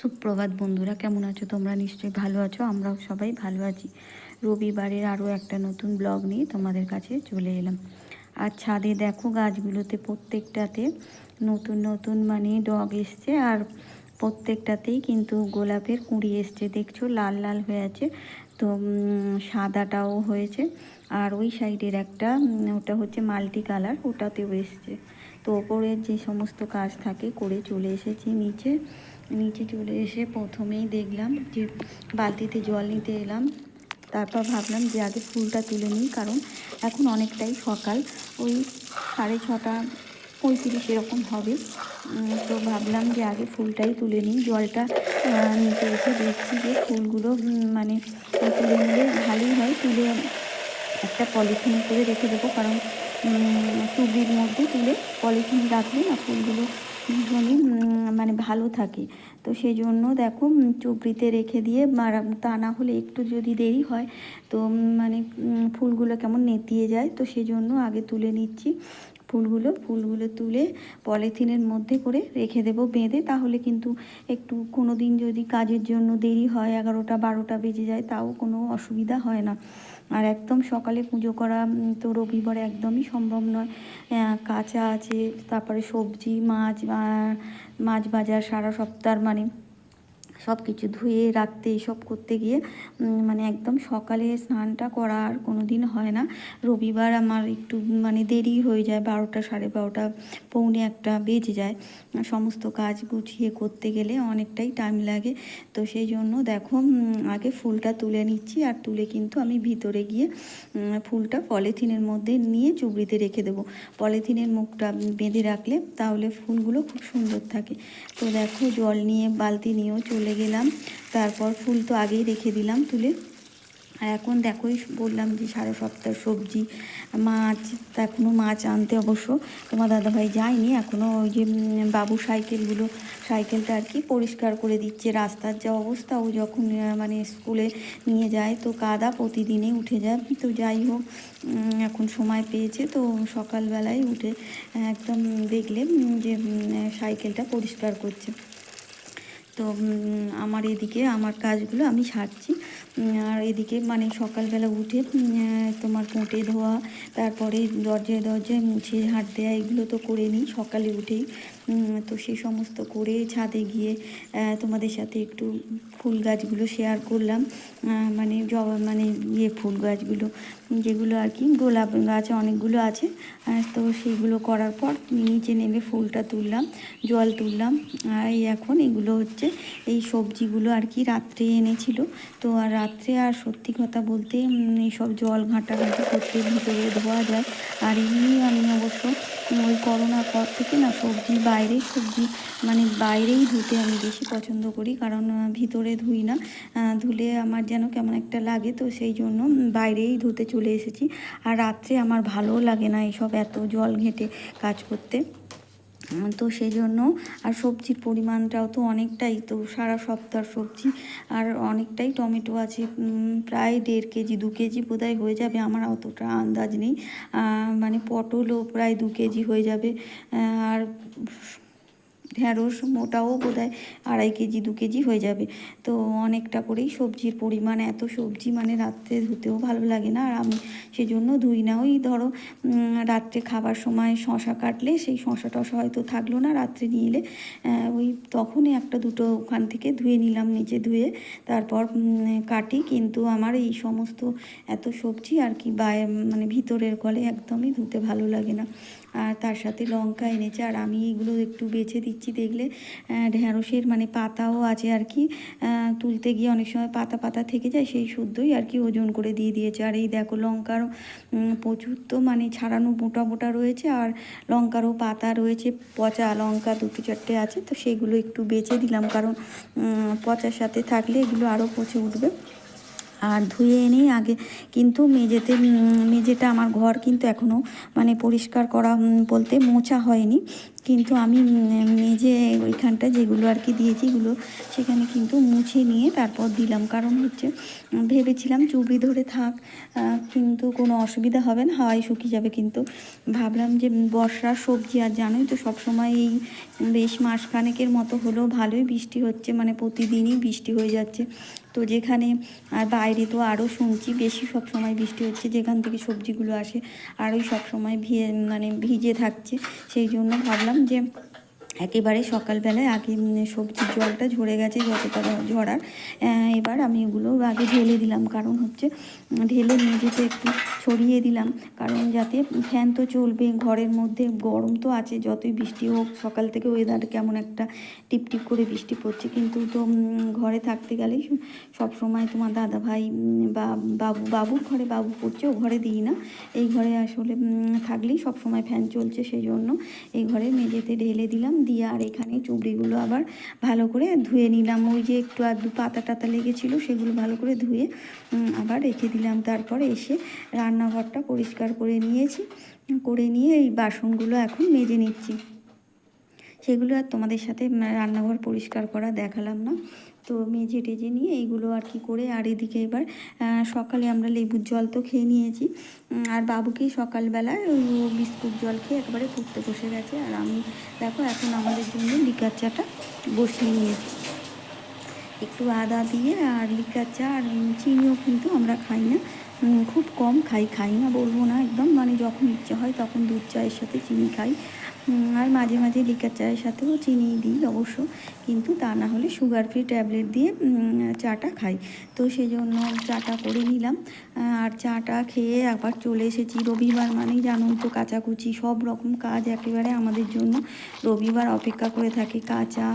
সুপ্রভাত বন্ধুরা, কেমন আছো তোমরা? নিশ্চয়ই ভালো আছো, আমরাও সবাই ভালো আছি। রবিবারের আরও একটা নতুন ব্লগ নিয়ে তোমাদের কাছে চলে এলাম। আর ছাদে দেখো গাছগুলোতে প্রত্যেকটাতে নতুন নতুন মানে ডগ এসছে, আর প্রত্যেকটাতেই কিন্তু গোলাপের কুঁড়ি এসছে। দেখছ, লাল লাল হয়ে আছে, তো সাদাটাও হয়েছে। আর ওই সাইডের একটা ওটা হচ্ছে মাল্টি কালার, ওটাতেও এসছে। তো ওপরের যে সমস্ত কাজ থাকে, করে চলে এসেছি নিচে। নিচে চলে এসে প্রথমেই দেখলাম যে বালতিতে জল নিতে এলাম। তারপর ভাবলাম যে আগে ফুলটা তুলে নিই, কারণ এখন অনেকটাই সকাল। ওই সাড়ে ছটা পঁয়ত্রিশ এরকম হবে। তো ভাবলাম যে আগে ফুলটাই তুলে নিই। জলটা নিতে এসে দেখছি যে ফুলগুলো মানে তুলে নিলে ভালোই হয়। তুলে একটা পলিথিন করে রেখে দেবো, কারণ টুবির মধ্যে তুলে পলিথিন রাখলে না ফুলগুলো ভীষণই মানে ভালো থাকে। তো সেই জন্য দেখো চুবড়িতে রেখে দিয়ে তা না হলে একটু যদি দেরি হয়, তো মানে ফুলগুলো কেমন নেতিয়ে যায়, তো সেই জন্য আগে তুলে নিচ্ছি। ফুলগুলো ফুলগুলো তুলে পলিথিনের মধ্যে করে রেখে দেবো বেঁধে। তাহলে কিন্তু একটু কোনো দিন যদি কাজের জন্য দেরি হয়, এগারোটা, বারোটা বেজে যায়, তাও কোনো অসুবিধা হয় না। আর একদম সকালে পুজো করা তো রবিবারে একদমই সম্ভব নয়। কাঁচা আছে, তারপরে সবজি, মাছ মাছ বাজার সারা সপ্তাহ মানে সব কিছু ধুয়ে, রাখতে, এসব করতে গিয়ে মানে একদম সকালে স্নানটা করা আর কোনো দিন হয় না। রবিবার আমার একটু মানে দেরি হয়ে যায়, বারোটা সাড়ে বারোটা, পৌনে একটা বেজে যায়। সমস্ত কাজ গুছিয়ে করতে গেলে অনেকটাই টাইম লাগে। তো সেই জন্য দেখো আগে ফুলটা তুলে নিচ্ছি আর তুলে কিন্তু আমি ভিতরে গিয়ে ফুলটা পলিথিনের মধ্যে নিয়ে চুবড়িতে রেখে দেবো। পলিথিনের মুখটা বেঁধে রাখলে তাহলে ফুলগুলো খুব সুন্দর থাকে। তো দেখো জল নিয়ে বালতি নিয়েও চলে গেলাম। তারপর ফুল তো আগেই রেখে দিলাম তুলে। আর এখন দেখোই বললাম যে সারা সপ্তাহ সবজি, মাছ তা এখনও মাছ আনতে অবশ্য। তোমার দাদাভাই যায়নি এখনও ওই যে বাবু সাইকেলগুলো, সাইকেলটা আর কি পরিষ্কার করে দিচ্ছে। রাস্তার যা অবস্থা, ও যখন মানে স্কুলে নিয়ে যায় তো কাদা প্রতিদিনই উঠে যায়। তো যাই হোক এখন সময় পেয়েছে তো সকালবেলায় উঠে, একদম দেখলে যে সাইকেলটা পরিষ্কার করছে। তো আমার এদিকে আমার কাজগুলো আমি সারছি। আর এদিকে মানে সকালবেলা উঠে তোমার পোঁটে ধোয়া, তারপরে দরজায় দরজায় মুছে ঝাঁট দেওয়া এগুলো তো করে নিই সকালে উঠেই। তো সেই সমস্ত করে ছাদে গিয়ে তোমাদের সাথে একটু ফুল গাছগুলো শেয়ার করলাম। মানে জবা মানে ইয়ে ফুল গাছগুলো, যেগুলো আর কি, গোলাপ গাছ অনেকগুলো আছে। তো সেইগুলো করার পর নিচে নেমে ফুলটা তুললাম, জল তুললাম। আর এখন এগুলো হচ্ছে, এই সবজিগুলো আর কি রাত্রে এনেছিল। তো আর রাত্রে আর সত্যি কথা বলতে এইসব জল ঘাঁটাঘাঁটি করতে ভিতরে ধোয়া যায়। আর এমনি আমি অবশ্য ওই করোনার পর থেকে না সবজি বাইরে, সবজি মানে বাইরেই ধুতে আমি বেশি পছন্দ করি। কারণ ভিতরে ধুই না ধুলে আমার যেন কেমন একটা লাগে, তো সেই জন্য বাইরেই ধুতে চলে এসেছি। আর রাত্রে আমার ভালোও লাগে না এইসব এত জল ঘেঁটে কাজ করতে। তো সেই জন্য আর সবজির পরিমাণটাও তো অনেকটাই, তো সারা সপ্তাহ সবজি আর অনেকটাই টমেটো আছে প্রায় দেড় কেজি, দু কেজি বোধহয় হয়ে যাবে, আমার অতটা আন্দাজ নেই। মানে পটলও প্রায় দু কেজি হয়ে যাবে। আর ঢ্যাঁড়স মোটাও বোধহয় আড়াই কেজি, দু কেজি হয়ে যাবে। তো অনেকটা করেই সবজির পরিমাণ, এত সবজি মানে রাত্রে ধুতেও ভালো লাগে না। আর আমি সেজন্য ধুই না। ওই ধরো রাত্রে খাবার সময় শশা কাটলে সেই শশা টশা হয়তো থাকল না, রাত্রে নিয়ে এলে ওই তখনই একটা দুটো ওখান থেকে ধুয়ে নিলাম, নিচে ধুয়ে তারপর কাটি। কিন্তু আমার এই সমস্ত এত সবজি আর কি বায় মানে ভিতরের গলে একদমই ধুতে ভালো লাগে না। আর তার সাথে লঙ্কা এনেছে। আর আমি এগুলো একটু বেছে দিচ্ছি দেখলে ঢ্যাঁড়সের মানে পাতাও আছে আর কি। তুলতে গিয়ে অনেক সময় পাতা পাতা থেকে যায় সেই শুদ্ধই আর কি ওজন করে দিয়ে দিয়েছে। আর এই দেখো লঙ্কারও উম, প্রচুর তো মানে ছাড়ানো মোটা মোটা রয়েছে আর লঙ্কারও পাতা রয়েছে পচা লঙ্কা দুটো চারটে আছে তো সেগুলো একটু বেছে দিলাম। কারণ পচার সাথে থাকলে এগুলো আরও পচে উঠবে। আর ধুয়ে এনেই আগে কিন্তু মেঝেতে মেঝেটা আমার ঘর কিন্তু এখনও মানে পরিষ্কার করা বলতে মোছা হয়নি। কিন্তু আমি মেজে ওইখানটা যেগুলো আর কি দিয়েছি এগুলো সেখানে কিন্তু মুছে নিয়ে তারপর দিলাম। কারণ হচ্ছে ভেবেছিলাম চুবড়ি ধরে থাক কিন্তু কোনো অসুবিধা হবে না, হাওয়ায় শুকিয়ে যাবে। কিন্তু ভাবলাম যে বর্ষার সবজি আর জানোই তো সবসময় এই বেশ মাসখানেকের মতো হলেও ভালোই বৃষ্টি হচ্ছে মানে প্রতিদিনই বৃষ্টি হয়ে যাচ্ছে। তো যেখানে, আর বাইরে তো আরও শুনছি বেশি সব সময় বৃষ্টি হচ্ছে, যেখান থেকে সবজিগুলো আসে আরোই সব সময় ভিজে মানে ভিজে থাকছে। সেই জন্য ভাবলাম যে একেবারে সকালবেলায় আগে সবজির জলটা ঝরে গেছে যতটা ঝরার এবার আমি এগুলো আগে ঢেলে দিলাম। কারণ হচ্ছে ঢেলে মেঝেতে একটু ছড়িয়ে দিলাম। কারণ যাতে ফ্যান তো চলবে, ঘরের মধ্যে গরম তো আছে, যতই বৃষ্টি হোক, সকাল থেকে ওয়েদার কেমন একটা টিপ টিপ করে বৃষ্টি পড়ছে। কিন্তু তো ঘরে থাকতে গেলেই সব সময় তোমার দাদা ভাই বা, বাবু, বাবুর ঘরে বাবু পড়ছে, ও ঘরে দিই না। এই ঘরে আসলে থাকলেই সব সময় ফ্যান চলছে সেই জন্য এই ঘরে মেঝেতে ঢেলে দিলাম। দিয়ে আর এখানে চুবড়িগুলো আবার ভালো করে ধুয়ে নিলাম। ওই যে একটু আর পাতা টাতা লেগেছিলো, সেগুলো ভালো করে ধুয়ে আবার রেখে দিলাম। তারপরে এসে রান্নাঘরটা পরিষ্কার করে নিয়েছি। করে নিয়ে এই বাসনগুলো এখন মেজে নিচ্ছি। সেগুলো আর তোমাদের সাথে রান্নাঘর পরিষ্কার করা দেখালাম না। তো মেজে টেজে নিয়ে এইগুলো আর কি করে, আর এদিকে এবার সকালে আমরা লেবুর জল তো খেয়ে নিয়েছি। আর বাবুকে সকালবেলায় বিস্কুট জল খেয়ে একবারে পড়তে বসে গেছে। আর আমি, দেখো, এখন আমাদের জন্য লিকার চাটা বসিয়ে নিয়েছি। একটু আদা দিয়ে আর লিকার চা আর চিনিও কিন্তু আমরা খাই না। খুব কম খাই খাই না বলব না, একদম। মানে যখন ইচ্ছে হয় তখন দুধ চায়ের সাথে চিনি খাই। আর মাঝে মাঝে লিকার চায়ের সাথেও চিনি দিই অবশ্য, কিন্তু তা না হলে সুগার ফ্রি ট্যাবলেট দিয়ে চাটা খাই। তো সেই জন্য চাটা করে নিলাম। আর চাটা খেয়ে আবার চলে এসেছি রবিবার মানেই জানোই তো কাচাকুচি, সব রকম কাজ একেবারে আমাদের জন্য। রবিবার অপেক্ষা করে থাকে কাঁচা,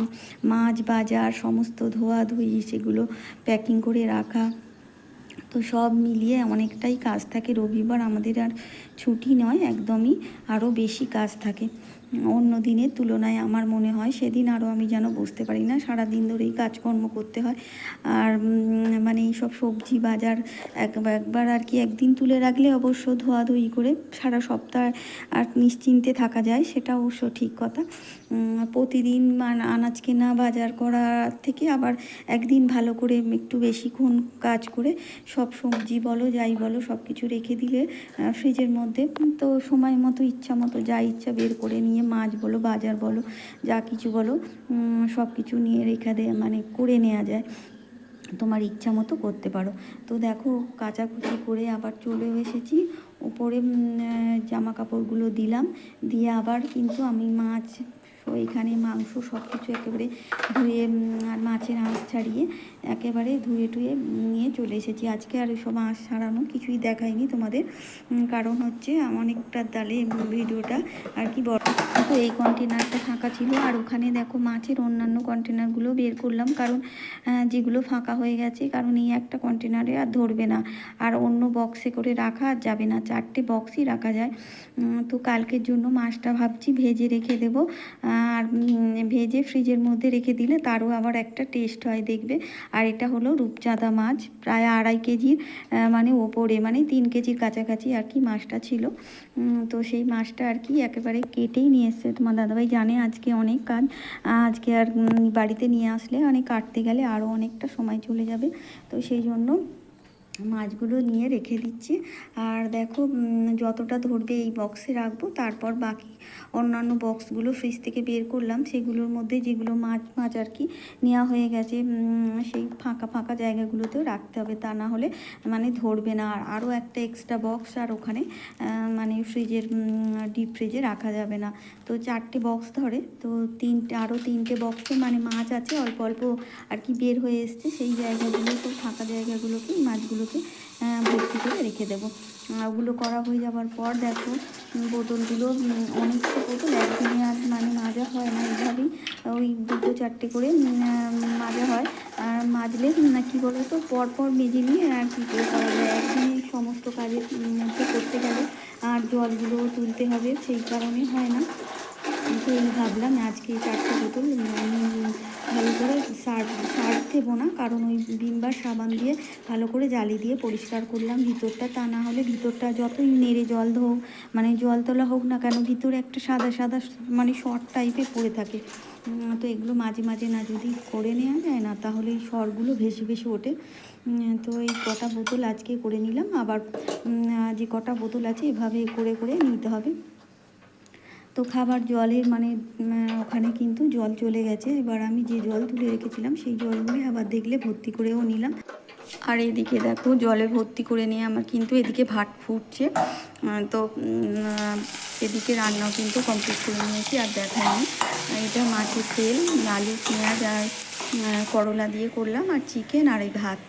মাছ বাজার, সমস্ত ধোয়াধুয়ি সেগুলো প্যাকিং করে রাখা। তো সব মিলিয়ে অনেকটাই কাজ থাকে। রবিবার আমাদের আর ছুটি নয়, একদমই আরও বেশি কাজ থাকে। অন্য দিনের তুলনায় আমার মনে হয় সেদিন আরও আমি যেন বুঝতে পারি না সারা দিন ধরেই কাজকর্ম করতে হয়। আর মানে এইসব সবজি বাজার একবার আর কি একদিন তুলে রাখলে অবশ্য ধোয়াধুয়ি করে সারা সপ্তাহ আর নিশ্চিন্তে থাকা যায়, সেটা অবশ্য ঠিক কথা। প্রতিদিন মান- আনাজ কেনা, বাজার করা থেকে আবার একদিন ভালো করে একটু বেশিক্ষণ কাজ করে সব সবজি বলো, যাই বলো সব কিছু রেখে দিলে ফ্রিজের মধ্যে তো সময় মতো, ইচ্ছা মতো, যা ইচ্ছা বের করে নিয়ে মাছ বলো, বাজার বলো, যা কিছু বলো সব কিছু নিয়ে রেখে দেয় মানে করে নেওয়া যায়। তোমার ইচ্ছা মতো করতে পারো। তো দেখো, কাচাকুচি করে আবার চলে এসেছি। উপরে জামা কাপড়গুলো দিলাম। দিয়ে আবার কিন্তু আমি মাছ তো এখানে মাংস সব কিছু একেবারে ধুয়ে আর মাছের আঁশ ছাড়িয়ে একেবারে ধুয়ে টুয়ে নিয়ে চলে এসেছি। আজকে আর সব আঁশ ছাড়ানো কিছুই দেখায়নি তোমাদের কারণ হচ্ছে অনেকটা দালে ভিডিওটা আর কি বড়। তো এই কন্টেনারটা ফাঁকা ছিল, আর ওখানে দেখো মাছের অন্যান্য কন্টেনারগুলো বের করলাম, কারণ যেগুলো ফাঁকা হয়ে গেছে, কারণ এই একটা কন্টেনারে আর ধরবে না। আর অন্য বক্সে করে রাখা আর যাবে না, চারটে বক্সই রাখা যায়। তো কালকের জন্য মাছটা ভাবছি ভেজে রেখে দেবো আর ভেজে ফ্রিজের মধ্যে রেখে দিলে তারও আবার একটা টেস্ট হয় দেখবে। আর এটা হলো রূপচাঁদা মাছ, প্রায় আড়াই কেজির মানে ওপরে মানে তিন কেজির কাছাকাছি আর কি মাছটা ছিল। তো সেই মাছটা আর কি একেবারে কেটেই নিয়ে এসছে। তোমার দাদাভাই জানে আজকে অনেক কাজ। আজকে আর বাড়িতে নিয়ে আসলে অনেক কাটতে গেলে আরও অনেকটা সময় চলে যাবে। তো সেই জন্য মাছগুলো নিয়ে রেখে দিচ্ছি। আর দেখো যতটা ধরবে এই বক্সে রাখব, তারপর বাকি অন্যান্য বক্সগুলো ফ্রিজ থেকে বের করলাম। সেগুলোর মধ্যে যেগুলো মাছ মাছ আর কি নেওয়া হয়ে গেছে সেই ফাঁকা ফাঁকা জায়গাগুলোতেও রাখতে হবে। তা না হলে মানে ধরবে না। আর আরও একটা এক্সট্রা বক্স আর ওখানে মানে ফ্রিজের ডিপ ফ্রিজে রাখা যাবে না। তো চারটে বক্স ধরে, তো তিনটে, আরও তিনটে বক্সে মানে মাছ আছে, অল্প অল্প আর কি বের হয়ে এসছে, সেই জায়গাগুলো, তো ফাঁকা জায়গাগুলোকে মাছগুলোকে আহ, ভর্তি করে রেখে দেবো। ওগুলো করা হয়ে যাওয়ার পর দেখো বোতলগুলো অনেকটা বোতল একদিনে আর মানে মাজা হয় না এইভাবেই ওই দুটো চারটে করে মাজা হয়। আর মাজলে না কি বলো তো পরপর মেজে নিয়ে আর কী করে করা যায়। একদিনে সমস্ত কাজের মধ্যে করতে গেলে আর জলগুলো তুলতে হবে সেই কারণে হয় না। তো এই ভাবলাম আজকে চারটে বোতল ভালো করে সার্ফ সার্ফ দেবো না, কারণ ওই বিমবার সাবান দিয়ে ভালো করে জালি দিয়ে পরিষ্কার করলাম। ভিতরটা তা না হলে ভিতরটা যতই নেড়ে জল হোক মানে জল তোলা হোক না কেন, ভিতরে একটা সাদা সাদা মানে শর্ট টাইপের পড়ে থাকে। তো এগুলো মাঝে মাঝে না যদি করে নেওয়া যায় না, তাহলে এই সরগুলো ভেসে ভেসে ওঠে। তো এই কটা বোতল আজকে করে নিলাম। আবার যে কটা বোতল আছে, এভাবে করে করে নিতে হবে। তো খাবার জলের মানে ওখানে কিন্তু জল চলে গেছে। এবার আমি যে জল তুলে রেখেছিলাম, সেই জলগুলি আবার দেখলে ভর্তি করেও নিলাম। আর এদিকে দেখো, জলে ভর্তি করে নিয়ে আমার কিন্তু এদিকে ভাত ফুটছে। তো এদিকে রান্নাও কিন্তু কমপ্লিট করে নিয়েছি, আর দেখাইনি এটা মাছের তেল, আলু, পেঁয়াজ আর করলা দিয়ে করলাম, আর চিকেন আর এই ভাত।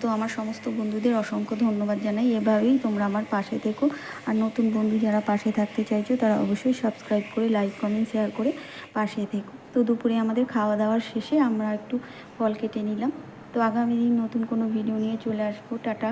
তো আমার সমস্ত বন্ধুদের অসংখ্য ধন্যবাদ জানাই। এভাবেই তোমরা আমার পাশে থেকো। আর নতুন বন্ধু যারা পাশে থাকতে চাইছো, তারা অবশ্যই সাবস্ক্রাইব করে লাইক কমেন্ট শেয়ার করে পাশে থেকো। তো দুপুরে আমাদের খাওয়া দাওয়ার শেষে আমরা একটু ফল কেটে নিলাম। তো আগামী দিন নতুন কোনো ভিডিও নিয়ে চলে আসব। টাটা।